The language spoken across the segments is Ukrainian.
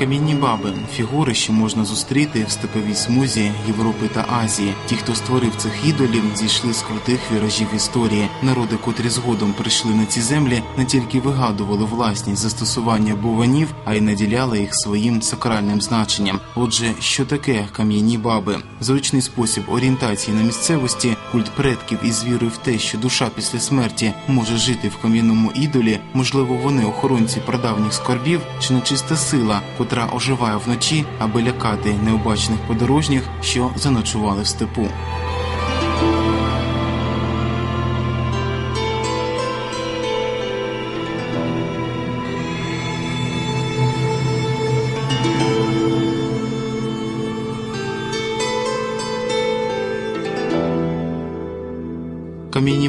Кам'яні баби фігури, що можна зустріти в степовій смузі Європи та Азії. Ті, хто створив цих ідолів, зійшли з крутих віражів історії. Народи, котрі згодом прийшли на ці землі, не тільки вигадували власність застосування буванів, а й наділяли їх своїм сакральним значенням. Отже, що таке кам'яні баби? Зручний спосіб орієнтації на місцевості, культ предків із вірою в те, що душа після смерті може жити в кам'яному ідолі. Можливо, вони охоронці прадавніх скорбів чи нечиста сила, котра оживає вночі, аби лякати необачних подорожніх, що заночували в степу.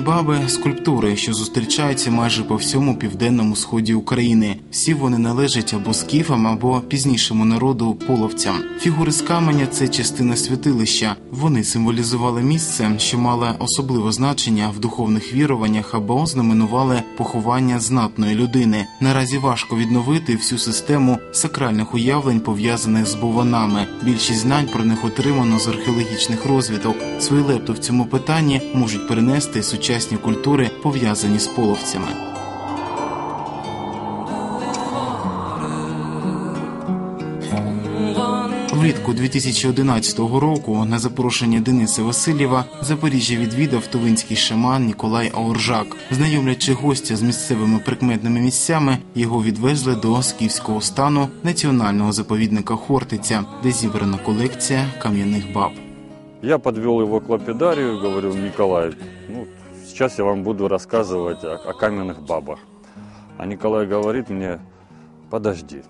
Баби скульптури, що зустрічаються майже по всьому південному сході України. Всі вони належать або скіфам, або пізнішому народу половцям. Фігури з каменя це частина святилища. Вони символізували місце, що мало особливе значення в духовних віруваннях або знаменували поховання знатної людини. Наразі важко відновити всю систему сакральних уявлень, пов'язаних з буванами. Більшість знань про них отримано з археологічних розвідок. Свою лепту в цьому питанні можуть перенести сучасні культури, пов'язані з половцями. Влітку 2011 року на запрошення Дениса Васильєва Запоріжжя відвідав тувинський шаман Ніколай Ауржак. Знайомлячи гостя з місцевими прикметними місцями, його відвезли до скіфського стану національного заповідника Хортиця, де зібрана колекція кам'яних баб. Я подвел его к лапидарию, говорю, Николай, ну, сейчас я вам буду рассказывать о, о каменных бабах. А Николай говорит мне, подожди,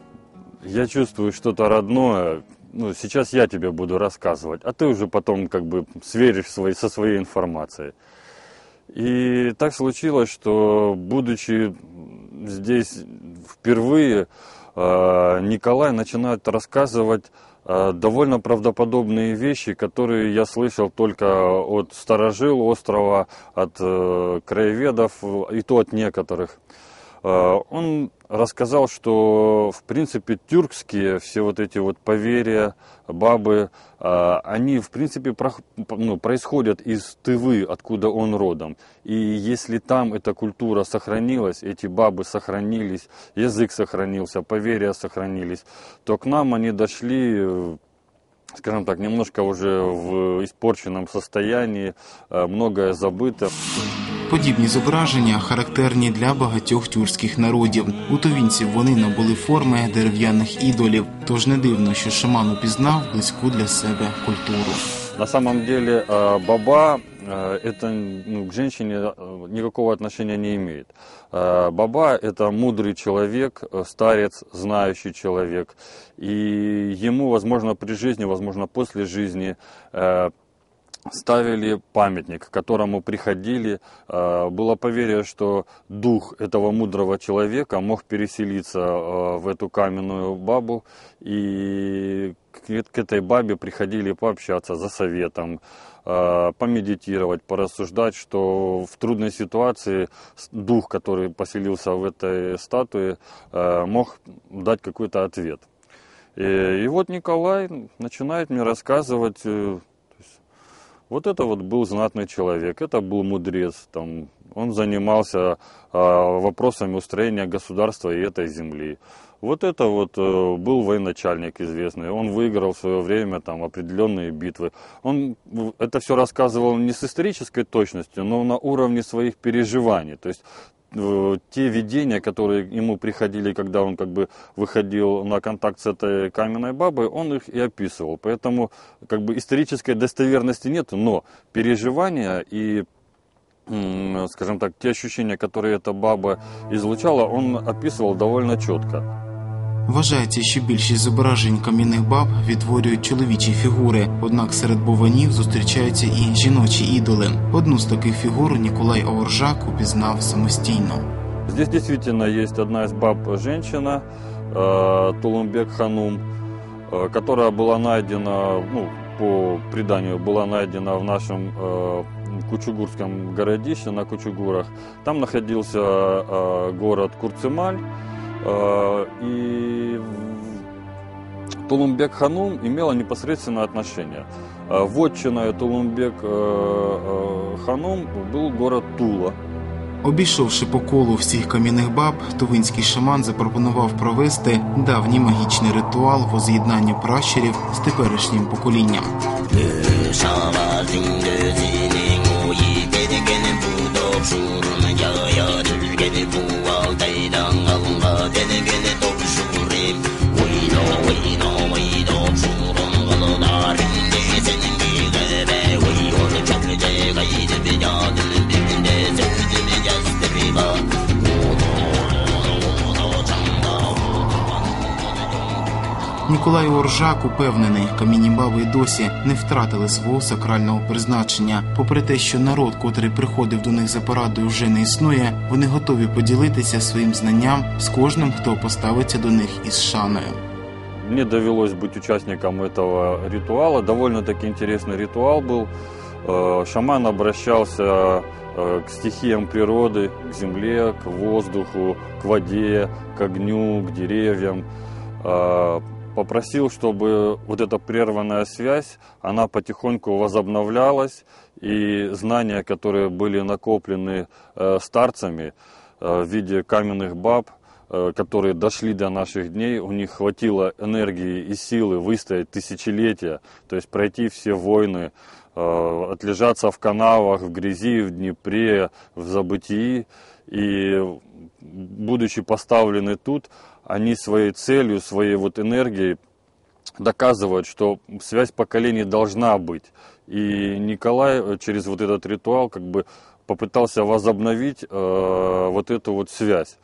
я чувствую что-то родное, ну, сейчас я тебе буду рассказывать, а ты уже потом как бы сверишь свои, со своей информацией. И так случилось, что будучи здесь впервые, Николай начинает рассказывать э, довольно правдоподобные вещи, которые я слышал только от старожил острова, от э, краеведов, и то от некоторых. Э, Он рассказал, что в принципе тюркские все вот эти вот поверья, бабы, э, они в принципе ну, происходят из Тывы, откуда он родом. И если там эта культура сохранилась, эти бабы сохранились, язык сохранился, поверья сохранились, то к нам они дошли э, скажем так, немножко уже в испорченном состоянии, многое забыто. Подібні зображення характерні для багатьох тюркських народів. У тувінців вони набули форми дерев'яних ідолів. Тож не дивно, що шаман упізнав близьку для себе культуру. На самом деле э, баба э, это ну, к женщине э, никакого отношения не имеет. Э, Баба это мудрый человек, э, старец, знающий человек. И ему, возможно, при жизни, возможно, после жизни э, ставили памятник, к которому приходили. Э, Было поверье, что дух этого мудрого человека мог переселиться э, в эту каменную бабу, и к этой бабе приходили пообщаться за советом, э, помедитировать, порассуждать, что в трудной ситуации дух, который поселился в этой статуе, мог дать какой-то ответ. И, и вот Николай начинает мне рассказывать вот это вот был знатный человек, это был мудрец, там, он занимался а, вопросами устроения государства и этой земли. Вот это вот э, был военачальник известный, он выиграл в свое время там определенные битвы. Он это все рассказывал не с исторической точностью, но на уровне своих переживаний. То есть э, те видения, которые ему приходили, когда он как бы выходил на контакт с этой каменной бабой, он их и описывал. Поэтому как бы исторической достоверности нет, но переживания и скажем так, те ощущения, которые эта баба излучала, он описывал довольно четко. Вважається, що більшість зображень кам'яних баб відтворюють чоловічі фігури, однак серед бованів зустрічаються і жіночі ідоли. Одну з таких фігур Ніколай Аоржак упізнав самостійно. Здесь действительно есть одна из баб женщина, э, Тулумбек Ханум, э, которая была найдена, ну, по преданию, была найдена в нашем э, Кучугурском городище на Кучугурах. Там находился э, город Курцемаль, э, и в- Тулумбек Ханум имела непосредственное отношение. Э, Вотчиной Тулумбек э, э, Ханум был город Тула. Обійшовши по колу всіх кам'яних баб, тувинський шаман запропонував провести давній магічний ритуал воз'єднання пращурів з теперішнім поколінням. Ніколай Оржак упевнений, кам'яні баби й досі не втратили свого сакрального призначення. Попри те, що народ, котрий приходив до них за порадою, вже не існує, вони готові поділитися своїм знанням з кожним, хто поставиться до них із шаною. Мне довелось быть участником этого ритуала. Довольно-таки интересный ритуал был. Э, Шаман обращался э, к стихиям природы, к земле, к воздуху, к воде, к огню, к деревьям. Попросил, чтобы вот эта прерванная связь, она потихоньку возобновлялась, и знания, которые были накоплены э, старцами э, в виде каменных баб, э, которые дошли до наших дней, у них хватило энергии и силы выстоять тысячелетия, то есть пройти все войны, отлежаться в канавах, в грязи, в Днепре, в забытии. И будучи поставлены тут, они своей целью, своей вот энергией доказывают, что связь поколений должна быть. И Николай э, через вот этот ритуал как бы попытался возобновить э, вот эту вот связь.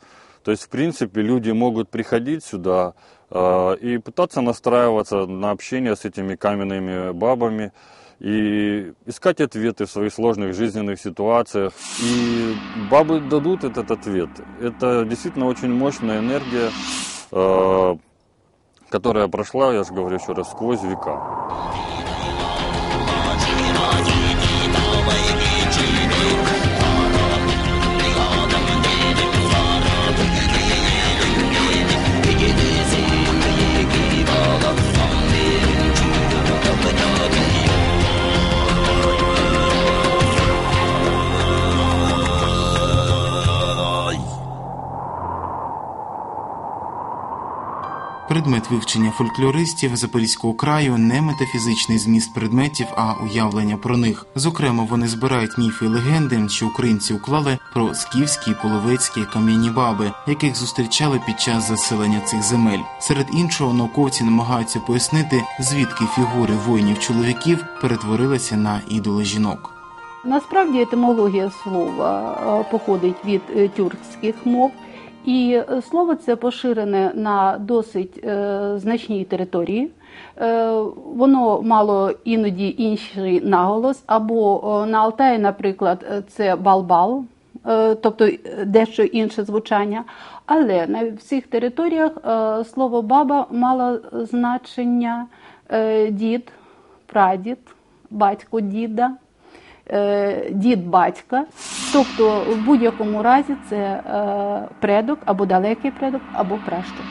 То есть, в принципе, люди могут приходить сюда э, и пытаться настраиваться на общение с этими каменными бабами и искать ответы в своих сложных жизненных ситуациях. И бабы дадут этот ответ. Это действительно очень мощная энергия, э, которая прошла, я же говорю еще раз, сквозь века.「Предмет вивчення фольклористів Запорізького краю не метафізичний зміст предметів, а уявлення про них. Зокрема, вони збирають міфи і легенди, що українці уклали про скіфські, половецькі кам'яні баби, яких зустрічали під час заселення цих земель. Серед іншого, науковці намагаються пояснити, звідки фігури воїнів-чоловіків перетворилися на ідоли жінок. Насправді етимологія слова е, походить від е, тюркських мов, і е, слово це поширене на досить е, значній території. Е, Воно мало іноді інший наголос, або на Алтаї, наприклад, це балбал, тобто дещо інше звучання. Але на всіх територіях слово баба мало значення дід, прадід, батько діда дід батька, тобто в будь-якому разі це е, предок або далекий предок, або пращур.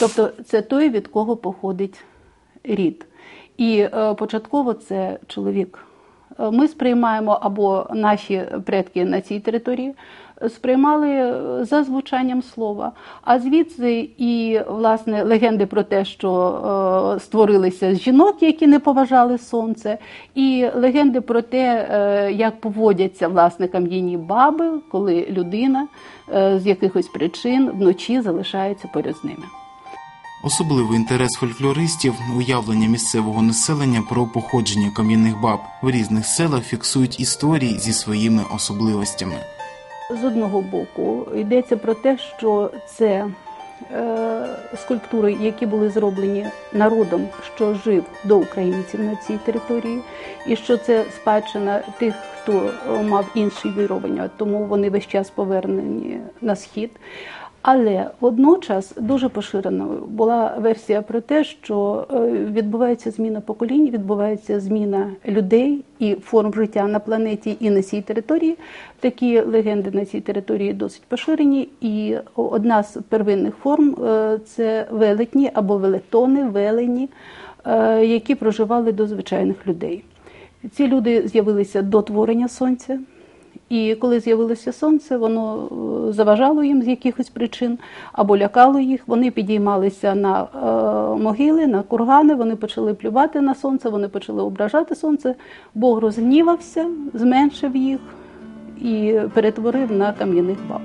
Тобто це той, від кого походить рід. І е, початково це чоловік е, ми сприймаємо або наші предки на цій території сприймали е, за звучанням слова. А звідси і власне легенди про те, що е, створилися жінок, які не поважали сонце, і легенди про те, е, як поводяться власне кам'яні баби, коли людина е, з якихось причин вночі залишається поряд з ними. Особливий інтерес фольклористів уявлення місцевого населення про походження кам'яних баб в різних селах фіксують історії зі своїми особливостями. З одного боку йдеться про те, що це е, скульптури, які були зроблені народом, що жив до українців на цій території, і що це спадщина тих, хто е, мав інші вірування, тому вони весь час повернені на схід. Але водночас дуже поширеною була версія про те, що е, відбувається зміна поколінь, відбувається зміна людей і форм життя на планеті і на цій території. Такі легенди на цій території досить поширені. І одна з первинних форм е, це велетні або велетони, велені, е, які проживали до звичайних людей. Ці люди з'явилися до творення сонця. І коли з'явилося сонце, воно е, заважало їм з якихось причин або лякало їх. Вони підіймалися на е, могили, на кургани, вони почали плювати на сонце, вони почали ображати сонце. Бог розгнівався, зменшив їх і перетворив на кам'яних баб.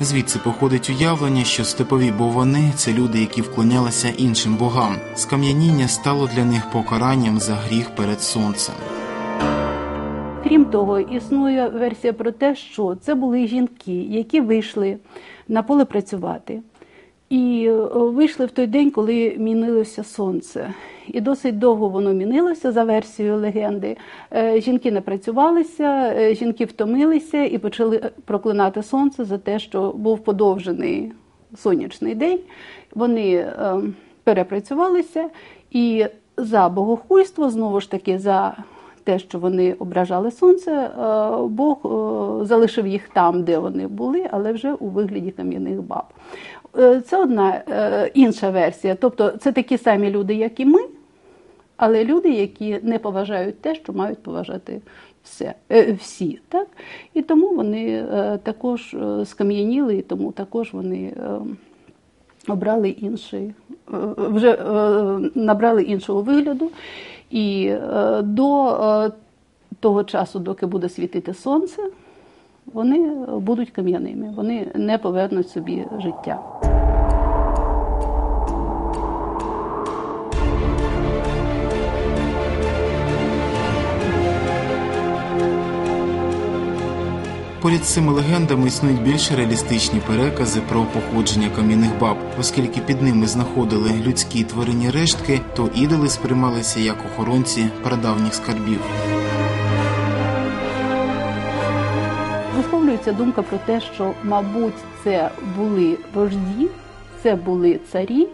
Звідси походить уявлення, що степові боввани – це люди, які вклонялися іншим богам. Скам'яніння стало для них покаранням за гріх перед сонцем. Крім того, існує версія про те, що це були жінки, які вийшли на поле працювати. І е, вийшли в той день, коли мінилося сонце. І досить довго воно мінилося за версією легенди. Е, Жінки не працювалися, е, жінки втомилися і почали проклинати сонце за те, що був подовжений сонячний день. Вони перепрацювалися і за богохульство, знову ж таки, за те, що вони ображали сонце, е, Бог е, залишив їх там, де вони були, але вже у вигляді кам'яних баб. Е, Це одна інша версія. Тобто це такі самі люди, як і ми, але люди, які не поважають те, що мають поважати все, всі. Так? І тому вони також скам'яніли, і тому також вони. Обрали інший, е, вже е, набрали іншого вигляду, і е, до того часу, доки буде світити сонце, вони будуть кам'яними, вони не повернуть собі життя. Поряд з цими легендами існують більш реалістичні перекази про походження кам'яних баб, оскільки під ними знаходили людські тваринні рештки, то ідоли сприймалися як охоронці прадавніх скарбів. Висловлюється думка про те, що, мабуть, це були вожді, це були царі,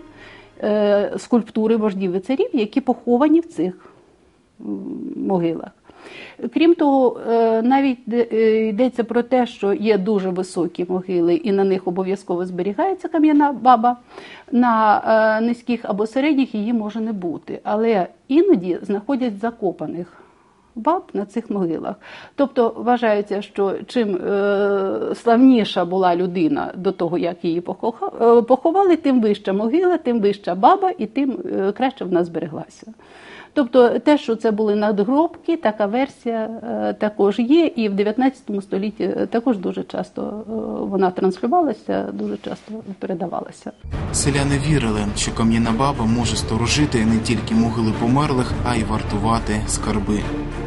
е, скульптури вождів і царів, які поховані в цих могилах. Крім того, е, навіть е, йдеться про те, що є дуже високі могили, і на них обов'язково зберігається кам'яна баба. На е, низьких або середніх її може не бути, але іноді знаходять закопаних баб на цих могилах. Тобто вважається, що чим славніша була людина до того, як її поховали, тим вища могила, тим вища баба, і тим краще вона збереглася. Тобто те, що це були надгробки, така версія е, також є, і в 19 столітті е, також дуже часто е, вона транслювалася, дуже часто передавалася. Селяни вірили, що кам'яна баба може сторожити не тільки могили померлих, а й вартувати скарби.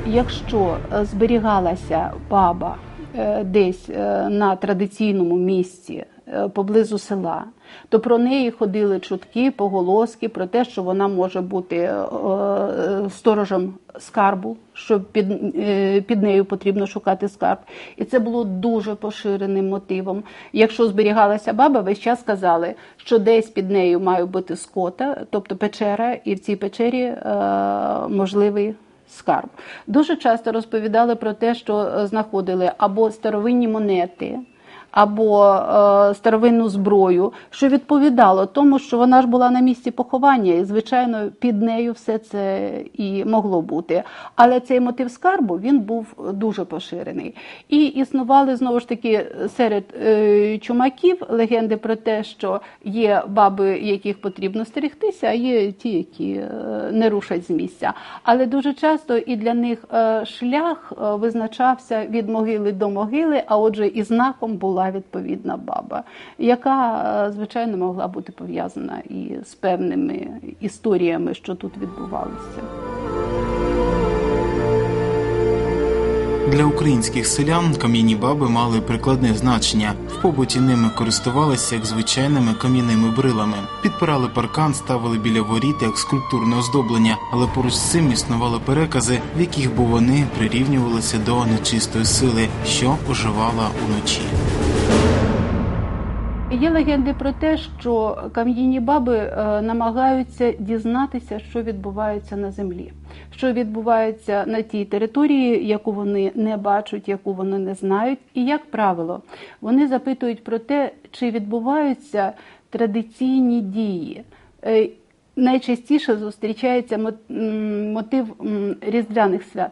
Якщо зберігалася баба десь на традиційному місці поблизу села, то про неї ходили чутки, поголоски про те, що вона може бути е, е, сторожем скарбу, що під, е, під нею потрібно шукати скарб. І це було дуже поширеним мотивом. Якщо зберігалася баба, весь час казали, що десь під нею має бути скота, тобто печера, і в цій печері е, можливий скарб. Дуже часто розповідали про те, що е, знаходили або старовинні монети, або е, старовинну зброю, що відповідало тому, що вона ж була на місці поховання, і звичайно під нею все це і могло бути. Але цей мотив скарбу він був дуже поширений. І існували знову ж таки серед е, чумаків легенди про те, що є баби, яких потрібно стерегтися, а є ті, які е, не рушать з місця. Але дуже часто і для них е, шлях е, визначався від могили до могили, а отже, і знаком була відповідна баба, яка, е, звичайно, могла бути пов'язана і з певними історіями, що тут відбувалися. Для українських селян кам'яні баби мали прикладне значення. В побуті ними користувалися як звичайними кам'яними брилами. Підпирали паркан, ставили біля воріт як скульптурне оздоблення, але поруч з цим існували перекази, в яких бо вони прирівнювалися до нечистої сили, що оживала уночі. Є легенди про те, що кам'яні баби е, намагаються дізнатися, що відбувається на землі, що відбувається на тій території, яку вони не бачать, яку вони не знають. І, як правило, вони запитують про те, чи відбуваються традиційні дії. Е, Найчастіше зустрічається мотив різдвяних свят.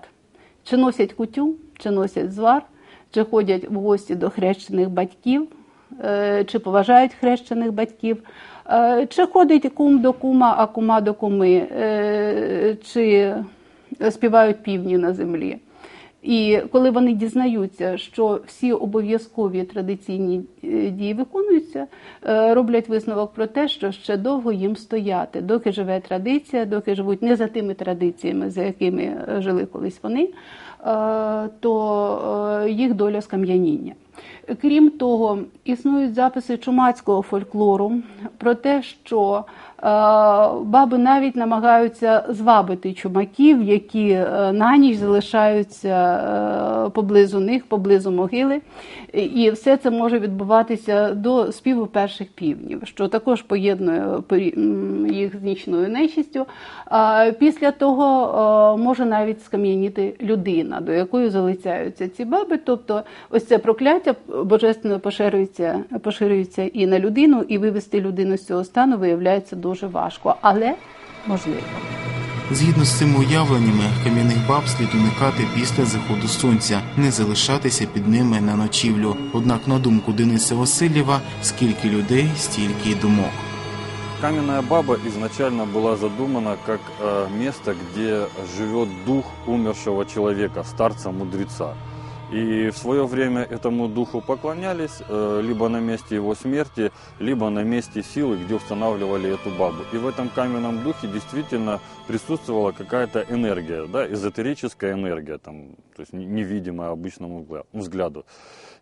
Чи носять кутю, чи носять звар, чи ходять в гості до хрещених батьків, чи поважають хрещених батьків, е, чи ходить кум до кума, а кума до куми, е, чи співають півні на землі. І коли вони дізнаються, що всі обов'язкові традиційні е, дії виконуються, е, роблять висновок про те, що ще довго їм стояти, доки живе традиція, доки живуть не за тими традиціями, за якими е, жили колись вони, е, то е, їх доля скам'яніння. Крім того, існують записи чумацького фольклору про те, що баби навіть намагаються звабити чумаків, які е, на ніч залишаються е, поблизу них, поблизу могили. І все це може відбуватися до співу перших півнів, що також поєднує їх з нічною нечистю. Після того е, може навіть скам'яніти людина, до якої залицяються ці баби. Тобто, ось це прокляття божественно поширюється, поширюється і на людину, і вивести людину з цього стану виявляється дуже важко, але можливо. Згідно з цими уявленнями, кам'яних баб слід уникати після заходу сонця, не залишатися під ними на ночівлю. Однак, на думку Дениса Васильєва, скільки людей, стільки й думок. Каменная баба изначально была задумана как э, место, где живет дух умершего человека, старца-мудреца. И в свое время этому духу поклонялись э, либо на месте его смерти, либо на месте силы, где устанавливали эту бабу. И в этом каменном духе действительно присутствовала какая-то энергия, да, эзотерическая энергия, там, то есть не- невидимая обычному взгля- взгляду.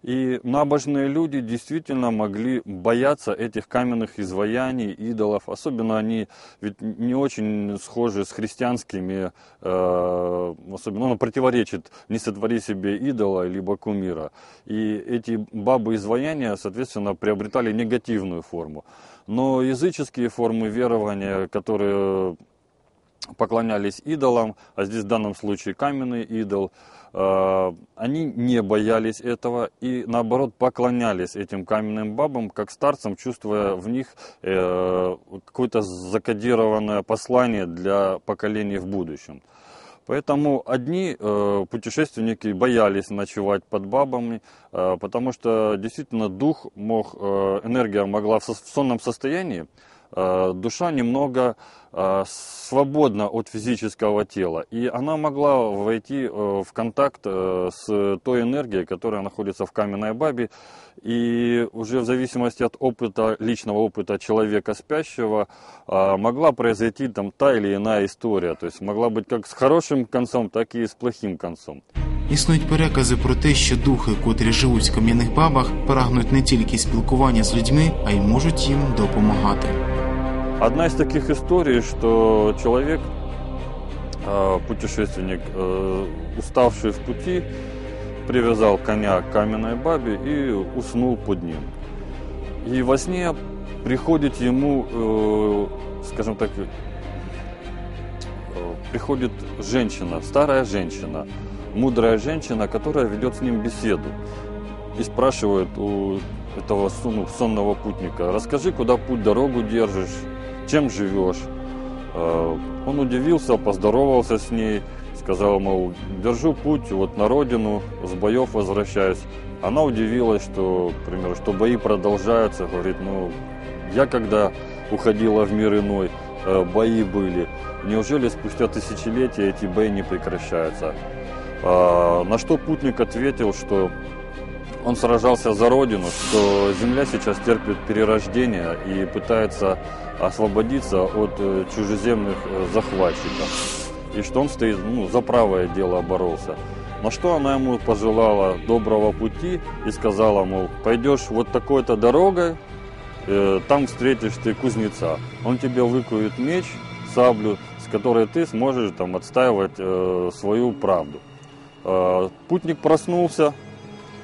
И набожные люди действительно могли бояться этих каменных изваяний, идолов. Особенно они ведь не очень схожи с христианскими, э, особенно ну, противоречит «не сотвори себе идола» либо кумира. И эти бабы-изваяния, соответственно, приобретали негативную форму. Но языческие формы верования, которые поклонялись идолам, а здесь в данном случае каменный идол, они не боялись этого и наоборот поклонялись этим каменным бабам как старцам, чувствуя в них э, какое-то закодированное послание для поколений в будущем. Поэтому одни э, путешественники боялись ночевать под бабами, э, потому что действительно дух мог, э, энергия могла в, в сонном состоянии, э, душа немного э, свободна от физического тела, и она могла войти э, в контакт э, с той энергией, которая находится в каменной бабе, и уже в зависимости от опыта, личного опыта человека спящего, э, могла произойти там та или иная история, то есть могла быть как с хорошим концом, так и с плохим концом. Існують перекази про те, що духи, котрі живуть в кам'яних бабах, прагнуть не тільки спілкування з людьми, а й можуть їм допомагати. Одна из таких историй, что человек, э, путешественник, э, уставший в пути, привязал коня к каменной бабе и уснул под ним. И во сне приходит ему, э, скажем так, приходит женщина, старая женщина, мудрая женщина, которая ведет с ним беседу. и спрашивает у этого сонного путника, расскажи, куда путь дорогу держишь, чем живешь. Э, он удивился, поздоровался с ней, сказал, мол, держу путь вот на родину, с боев возвращаюсь. Она удивилась, что, к примеру, что бои продолжаются, говорит, ну, я когда уходила в мир иной, э, бои были. Неужели спустя тысячелетия эти бои не прекращаются? А, на что путник ответил, что он сражался за родину, что земля сейчас терпит перерождение и пытается освободиться от э, чужеземных э, захватчиков. И что он стоит, ну, за правое дело боролся. На что она ему пожелала доброго пути и сказала, мол, пойдешь вот такой-то дорогой, э, там встретишь ты кузнеца. Он тебе выкует меч, саблю, с которой ты сможешь там отстаивать э, свою правду. Э, путник проснулся,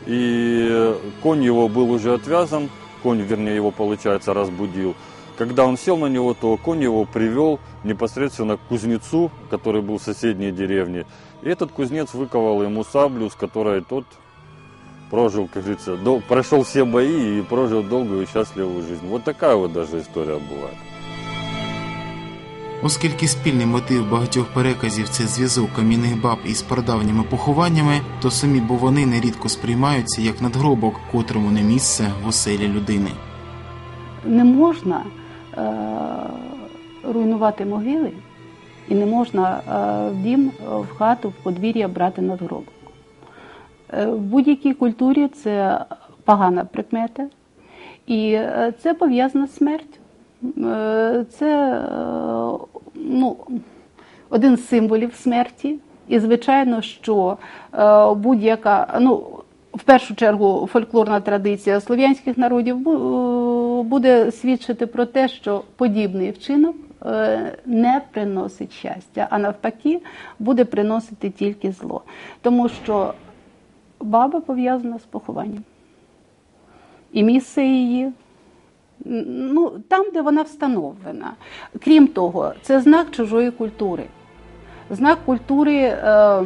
и конь его был уже отвязан, конь, вернее, его, получается, разбудил. Когда он сел на него, то конь его привел непосредственно к кузнецу, который был в соседней деревне. И этот кузнец выковал ему саблю, с которой тот прожил, как говорится, дол- прошел все бои и прожил долгую и счастливую жизнь. Вот такая вот даже история бывает. Оскільки спільний мотив багатьох переказів це зв'язок кам'яних баб із прадавніми похованнями, то самі бовани нерідко сприймаються як надгробок, котрому не місце в оселі людини. Не можна е, руйнувати могили і не можна е, в дім, в хату, в подвір'я брати надгробок. Е, в будь-якій культурі це погана прикмета, і е, це пов'язана смерть. Е, Це е, ну, один з символів смерті. І, звичайно, що е, будь-яка, ну, в першу чергу, фольклорна традиція слов'янських народів е, буде свідчити про те, що подібний вчинок е, не приносить щастя, а навпаки, буде приносити тільки зло. Тому що баба пов'язана з похованням. І місце її ну, там, де вона встановлена. Крім того, це знак чужої культури. Знак культури, е,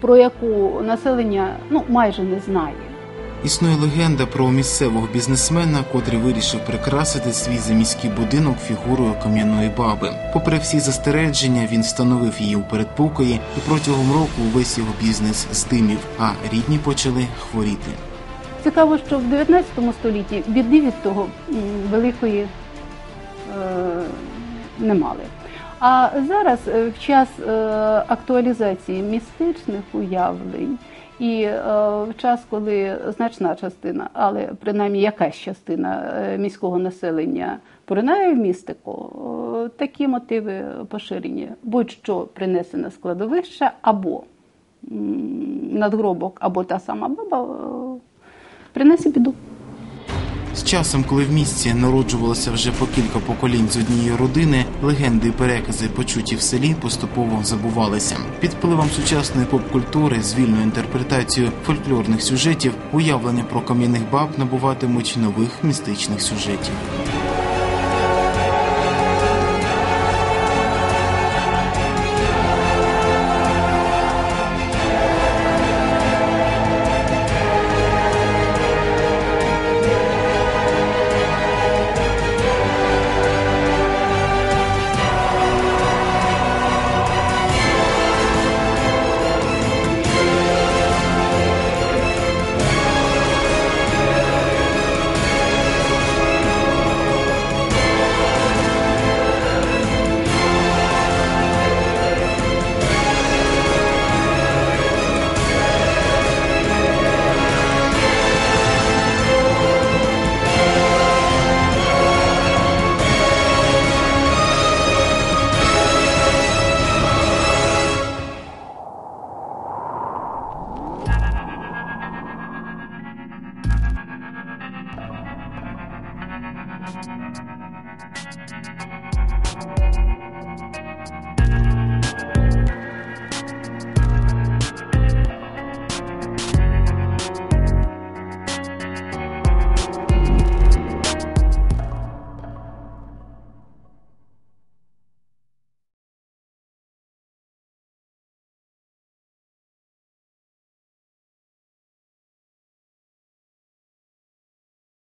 про яку населення ну, майже не знає. Існує легенда про місцевого бізнесмена, котрий вирішив прикрасити свій заміський будинок фігурою кам'яної баби. Попри всі застереження, він встановив її у передпокої, і протягом року увесь його бізнес здимів, а рідні почали хворіти. Цікаво, що в 19 столітті біди від того великої е, не мали. А зараз, е, в час е, актуалізації містичних уявлень, і в час, коли значна частина, але принаймні якась частина міського населення поринає в містику, такі мотиви поширені, будь-що принесене з або надгробок, або та сама баба. Принесе біду. З часом, коли в місті народжувалося вже по кілька поколінь з однієї родини, легенди і перекази, почуті в селі, поступово забувалися. Під впливом сучасної поп-культури з вільною інтерпретацією фольклорних сюжетів уявлення про кам'яних баб набуватимуть нових містичних сюжетів.